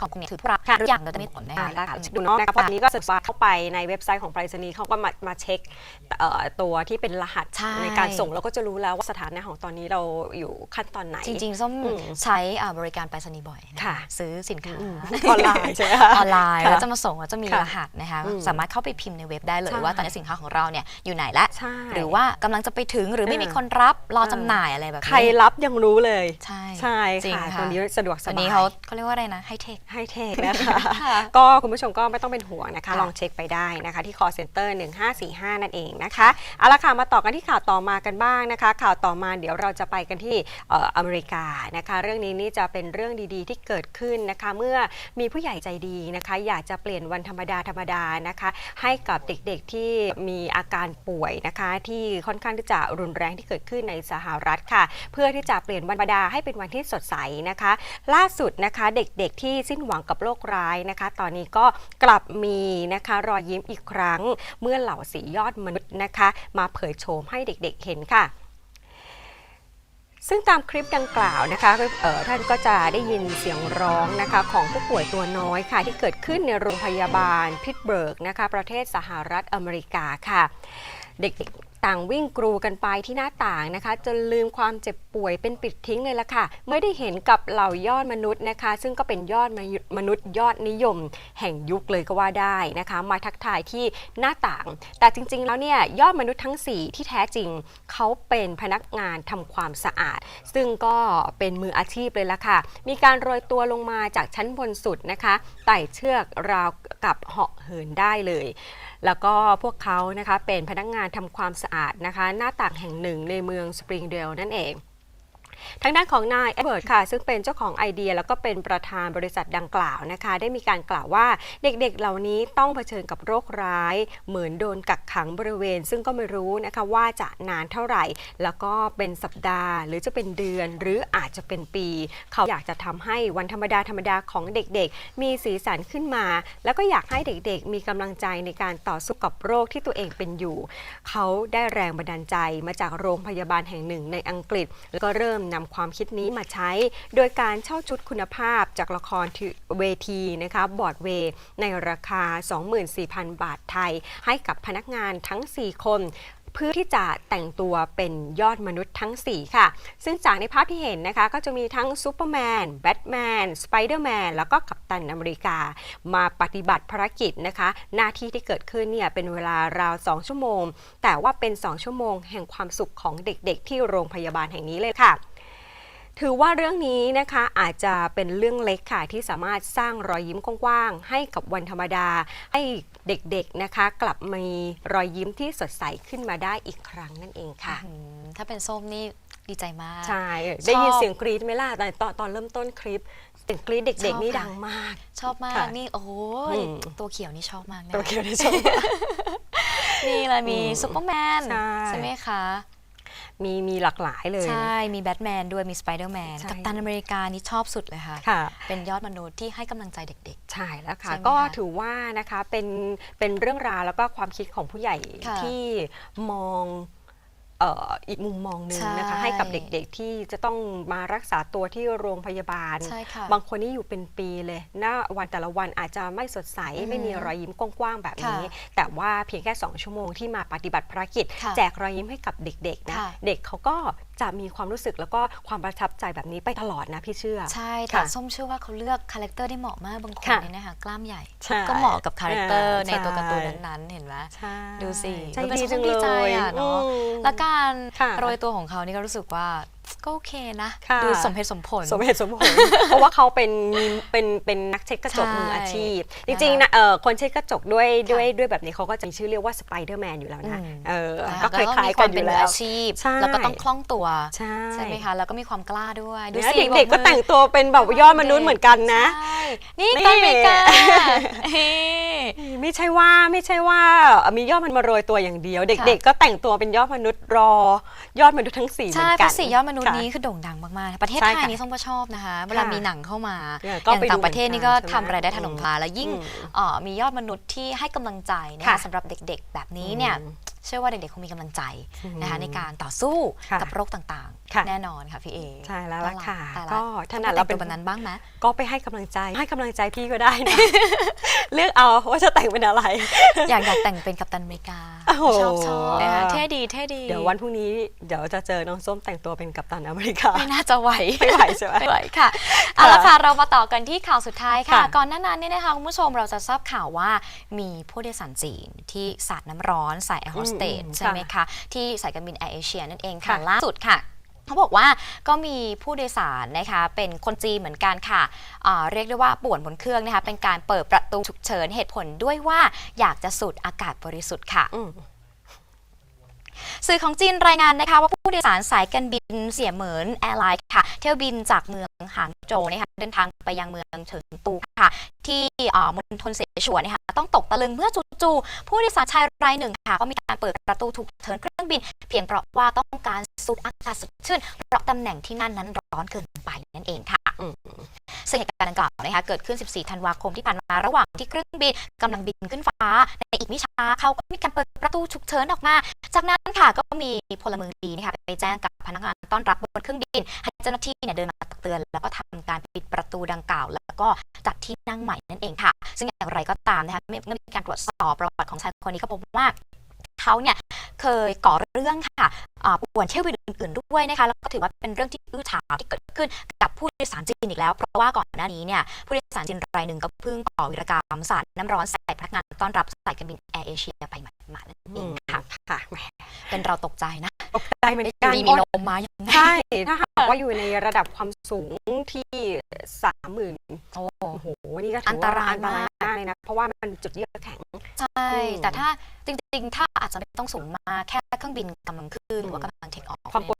ของกลุ่มเนี่ยคือธุระค่ะหรืออย่างเราจะมีผลนะอ่าคะได้ค่ะดูเนาะนะคะพอทีนี้ก็ศึกษาเข้าไปในเว็บไซต์ของไปรษณีย์เขาก็มามาเช็คเอ่อตัวที่เป็นรหัสใช่การส่งเราก็จะรู้แล้วว่าสถานะของตอนนี้เราอยู่ขั้นตอนไหน จริง ๆ ส้มอืมใช้อ่าบริการไปรษณีย์บ่อยนค่ะ ซื้อสินค้า อืมออนไลน์ใช่ไหมคะ ออนไลน์ค่ะแล้วจะมาส่งแล้วจะมีค่ะรหัสนะคะอืมสามารถเข้าไปพิมพ์ในเว็บได้เลยใช่ ว่าตอนนี้สินค้าของเราเนี่ยอยู่ไหนและใช่ หรือว่ากำลังจะไปถึงหรือไม่เออมีคนรับรอเออจำหน่ายอะไรแบบนี้ใครรับยังรู้เลย ใช่ ใช่จริงค่ะค่ะตัวนี้สะดวกสตอนบายนี้เขาเขาเรียกว่าอะไรนะไฮเทคให้เทคนะคะ ค่ะก็คุณผู้ชมก็ไม่ต้องเป็นห่วงนะคะ ค่ะ ลองเช็คไปได้นะคะ ที่ call center 1545 นั่นเองนะคะเอาละค่ะมาต่อกันที่ข่าวต่อมากันบ้างนะคะ ข่าวต่อมาเดี๋ยวเราจะไปกันที่เอ่ออเมริกานะคะ เรื่องนี้นี่จะเป็นเรื่องดีๆ ที่เกิดขึ้นนะคะ เมื่อมีผู้ใหญ่ใจดีนะคะ อยากจะเปลี่ยนวันธรรมดาธรรมดานะคะ ให้กับเด็กๆที่มีอาการป่วยนะคะ ที่ค่อนข้างที่จะรุนแรงที่เกิดขึ้นในสหรัฐค่ะ เพื่อที่จะเปลี่ยนวันธรรมดาให้เป็นวันันที่สดใสนะคะ ล่าสุดนะคะเด็กๆที่สิ้นหวังกับโรคร้ายนะคะ ตอนนี้ก็กลับมีนะคะรอยยิ้มอีกครั้ง เมื่อเหล่าสียอดมนุษย์นะคะ มาเผยโฉมให้เด็กๆเห็นค่ะซึ่งตามคลิปดังกล่าวนะคะเออท่านก็จะได้ยินเสียงร้องนะคะของผู้ป่วยตัวน้อยค่ะ ที่เกิดขึ้นในโรงพยาบาลพิตเบิร์กนะคะประเทศสหรัฐอเมริกาค่ะ เด็ก ต่างวิ่งกรูกันไปที่หน้าต่างนะคะ จนลืมความเจ็บป่วยเป็นปิดทิ้งเลยละค่ะเมื่อได้เห็นกับเหล่ายอดมนุษย์นะคะ ซึ่งก็เป็นยอดมนุษย์ยอดนิยม แห่งยุคเลยก็ว่าได้นะคะ มาทักทายที่หน้าต่าง แต่จริง ๆ แล้วเนี่ยยอดมนุษย์ทั้ง 4 ที่แท้จริง เขาเป็นพนักงานทำความสะอาด ซึ่งก็เป็นมืออาชีพเลยละค่ะ มีการโรยตัวลงมาจากชั้นบนสุดนะคะไต่เชือกราวกับเหาะเหินได้เลย แล้วก็พวกเขานะคะเป็นพนักงานทำความสะอาดนะคะ หน้าต่างแห่งหนึ่งในเมืองสปริงเดลนั่นเอง ทางด้านของนายเอเบิร์ตค่ะ ซึ่งเป็นเจ้าของไอเดีย แล้วก็เป็นประธานบริษัทดังกล่าวนะคะ ได้มีการกล่าวว่าเด็กๆ เหล่านี้ต้องเผชิญกับโรคร้าย เหมือนโดนกักขังบริเวณ ซึ่งก็ไม่รู้นะคะว่าจะนานเท่าไหร่ แล้วก็เป็นสัปดาห์ หรือจะเป็นเดือน หรืออาจจะเป็นปี เขาอยากจะทำให้วันธรรมดาธรรมดาของเด็กๆ มีสีสันขึ้นมา แล้วก็อยากให้เด็กๆ มีกำลังใจในการต่อสู้กับโรคที่ตัวเองเป็นอยู่ เขาได้แรงบันดาลใจมาจากโรงพยาบาลแห่งหนึ่งในอังกฤษแล้วก็เริ่มนำความคิดนี้มาใช้ โดยการเช่าชุดคุณภาพจากละครเวทีนะคะบอร์ดเวย์ในราคา 24,000 บาทไทย ให้กับพนักงานทั้ง 4 คนเพื่อที่จะแต่งตัวเป็นยอดมนุษย์ทั้ง 4 ค่ะ ซึ่งจากในภาพที่เห็นนะคะ ก็จะมีทั้งซูเปอร์แมน แบทแมน สไปเดอร์แมน แล้วก็กัปตันอเมริกา มาปฏิบัติภารกิจนะคะ หน้าที่ที่เกิดขึ้นเนี่ย เป็นเวลาราว 2 ชั่วโมง แต่ว่าเป็น 2 ชั่วโมงแห่งความสุขของเด็กๆ ที่โรงพยาบาลแห่งนี้เลยค่ะ ถือว่าเรื่องนี้นะคะอาจจะเป็นเรื่องเล็กค่ะที่สามารถสร้างรอยยิ้มกว้างๆให้กับวันธรรมดา ให้เด็กๆนะคะ กลับมีรอยยิ้มที่สดใสขึ้นมาได้อีกครั้งนั่นเองค่ะ อืมถ้าเป็นส้มนี่ดีใจมาก ใช่ได้ยินเสียงกรี๊ดไหมล่ะตอนตอนตอนเริ่มต้นคลิปเสียงกรี๊ดเด็กชอบๆนี่ค่ะดังมาก ชอบมากค่ะนี่โอ้โหอืม ตัวเขียวนี่ชอบมากนะตัวเขียวที่ชม นี่เลยมีอืมซูเปอร์แมนใช่ ไหมคะ มีมีหลากหลายเลย ใช่ มีแบทแมนด้วยมีสไปเดอร์แมนใช่ กัปตันอเมริกานี่ชอบสุดเลยค่ะ ค่ะ เป็นยอดมนุษย์ที่ให้กำลังใจเด็ก ใช่แล้วค่ะ ใช่ไหมก็คะถือว่านะคะเป็นเป็นเรื่องราวแล้วก็ความคิดของผู้ใหญ่ค่ะที่มองเอ่ออีกมุมมองหนึ่งนะคะใช่ให้กับเด็กๆที่จะต้องมารักษาตัวที่โรงพยาบาลๆใช่ค่ะบางคนนี่อยู่เป็นปีเลยหน้าวันแต่ละวันอาจจะไม่สดใสอือหือไม่มีรอยยิ้มกว้างๆแบบนี้ค่ะแต่ว่าเพียงแค่ 2 ชั่วโมงที่มาปฏิบัติภารกิจค่ะแจกรอยยิ้มให้กับเด็กๆนะค่ะเด็กเขาก็จะมีความรู้สึกแล้วก็ความประทับใจแบบนี้ไปตลอดนะพี่เชื่อ ใช่แต่ค่ะส้มเชื่อว่าเขาเลือกคาแรคเตอร์ได้เหมาะมากบางคนค่ะเนี่ยนะคะกล้ามใหญ่ใช่ก็เหมาะกับคาแรคเตอร์อ่าในตัวการ์ตูนใช่นั้นๆ เห็นไหมใช่ดูสิใจมันเป็นดีส้จัมงดีเลใจยอะเนาะอืมและการค่ะ โรยตัวของเขานี่ก็รู้สึกว่าก็โอเคนะ ค่ะ ดูสมเหตุสมผล สมเหตุสมผล เพราะว่าเขาเป็นเป็นเป็นนักเช็ดกระจกใช่มืออาชีพจนะคะริงๆนะเออคนเช็ดกระจกด้วยด้วยด้วยแบบนี้เขาก็จะมีชื่อเรียกว่าสไปเดอร์แมนอยู่แล้วนะอืม เออนะคะก็คล้ายๆกันอยู่มีแล้วคมเป็นมือาชีพ ใช่ แล้วก็ต้องคล่องตัวใช่ไหมคะ แล้วก็มีความกล้าด้วยดูเนี่ยสิเด็กๆก็บมือแต่งตัวเป็นแบบยอดมนุษย์เหมือนกันนะใช่นี่นี่ ตอนอเมริกาเฮ้ ไม่ใช่ว่าไม่ใช่ว่ามียอดมันมาโรยตัวอย่างเดียวค่ะเด็ก ๆ ก็แต่งตัวเป็นยอดมนุษย์รอ ยอดมนุษย์ทั้งสี่เหมืใช่อนเพกัน ราะสี่ยอดมนุษย์ค่ะนี้คือโด่งดังมากๆประเทศใช่ไทยค่ะนี่ส้มก็ชอบนะคะ เวลามีหนังเข้ามาเนี่ยอก็ย่างไปดูต่างประเทศนี่ก็เหมือนกันทำรายได้ถล่มอืมทลายแล้วยิ่งอืมเอ่อมียอดมนุษย์ที่ให้กำลังใจนะค่ะคะสำหรับเด็กๆ แบบนี้เนี่ยอืม เชื่อว่าเด็กๆคงมีกำลังใจนะคะอืมในการต่อสู้ค่ะกับโรคต่างค่ะๆแน่นอนค่ะพี่เอใช่แล้วล่ะค่ะตายละก็ถนัดเราเราเป็เป็นนแบบนั้นบ้างไหมก็ไปให้กำลังใจให้กำลังใจพี่ก็ได้นะเลือกเอาว่าจะแต่งเป็นอะไร อยากอยากแต่งเป็นกัปตันอเมริกาโอ้โหชอบชอบนะคะเท่ดีเท่ดี เดี๋ยววันพรุ่งนี้เดี๋ยวจะเจอน้องส้มแต่งตัวเป็นกัปตันอเมริกาไม่น่าจะไหวไม่ไหวใช่ไหมไม่ไหวค่ะเอาละค่ะเรามาต่อกันที่ข่าวสุดท้ายค่ะค่ะ ก่อนหน้านั้นเนี่ยนะคะคุณผู้ชมเราจะทราบข่าวว่ามีผู้โดยสารจีนที่สาดน้ำร้อนใส่แอร์โฮสเตสอืมใช่ไหมคะ ที่สายการบินแอร์เอเชียนั่นเองค่ะค่ะ ล่าสุดค่ะเขาบอกว่าก็มีผู้โดยสารนะคะเป็นคนจีนเหมือนกันค่ะอ่าเรียกได้ว่าป่วนบนเครื่องนะคะเป็นการเปิดประตูฉุกเฉินเหตุผลด้วยว่าอยากจะสูดอากาศบริสุทธิ์ค่ะอืมสื่อของจีนรายงานนะคะว่าผู้ โดยสารสายการบินเสียเหมินแอร์ไลน์ค่ะ เที่ยวบินจากเมืองหางโจวนะคะเดินทางไปยังเมืองเฉิงตูค่ะ ที่มณฑลเสฉวนนะคะต้องตกตะลึงเมื่อจู่ๆผู้โดยสารชายรายหนึ่งค่ะ ก็มีการเปิดประตูถูกเทินเครื่องบิน เพียงเพราะว่าต้องการสูดอากาศสดชื่นเพราะตำแหน่งที่นั่นนั้นร้อนเกินไปนั่นเองค่ะ ซึ่งเหตุการณ์ดังกล่าวนะคะเกิดขึ้น 14 ธันวาคมที่ผ่านมาระหว่างที่เครื่องบินกำลังบินขึ้นฟ้า ในอีกไม่ช้าเขาก็มีการเปิดประตูฉุกเฉินออกมา จากนั้นค่ะก็มีพลเมืองดีนะคะไปแจ้งกับพนักงานต้อนรับบนเครื่องบิน ให้เจ้าหน้าที่เนี่ยเดินมาตักเตือน แล้วก็ทำการปิดประตูดังกล่าว แล้วก็จัดที่นั่งใหม่นั่นเองค่ะ ซึ่งอย่างไรก็ตามนะคะเมื่อเมื่อมีการตรวจสอบประวัติของชายคนนี้ก็พบว่า เขาเนี่ยเคยก่อเรื่องค่ะอ่าป่วนเที่ยวบินอื่นๆด้วยนะคะแล้วก็ถือว่าเป็นเรื่องที่อื้อฉาวที่เกิดขึ้นกับผู้โดยสารจีนอีกแล้ว เพราะว่าก่อนหน้านี้เนี่ยผู้โดยสารจีนรายหนึ่งก็เพิ่งก่อวิรกรรมสาดน้ำร้อนใส่พนักงานต้อนรับสายการบินแอร์เอเชียไปหมาดๆนั่นเองค่ะค่ะแหมเป็นเราตกใจนะ ตกใจเหมือนกันมีมีลมมาอย่างไงใช่ถ้าหากว่าอยู่ในระดับความสูงที่สามหมื่นโอ้โอ้โหนี่ก็ถือันตรายอันตรายมากมากเลยนะเพราะว่ามันจุดเยือกแข็ง ใช่อืมแต่ถ้าจริง ๆ ถ้าอาจจะไม่ต้องสูงมากแค่เครื่องบินกำลังขึ้นหรือว่ากำลังเทคออฟความก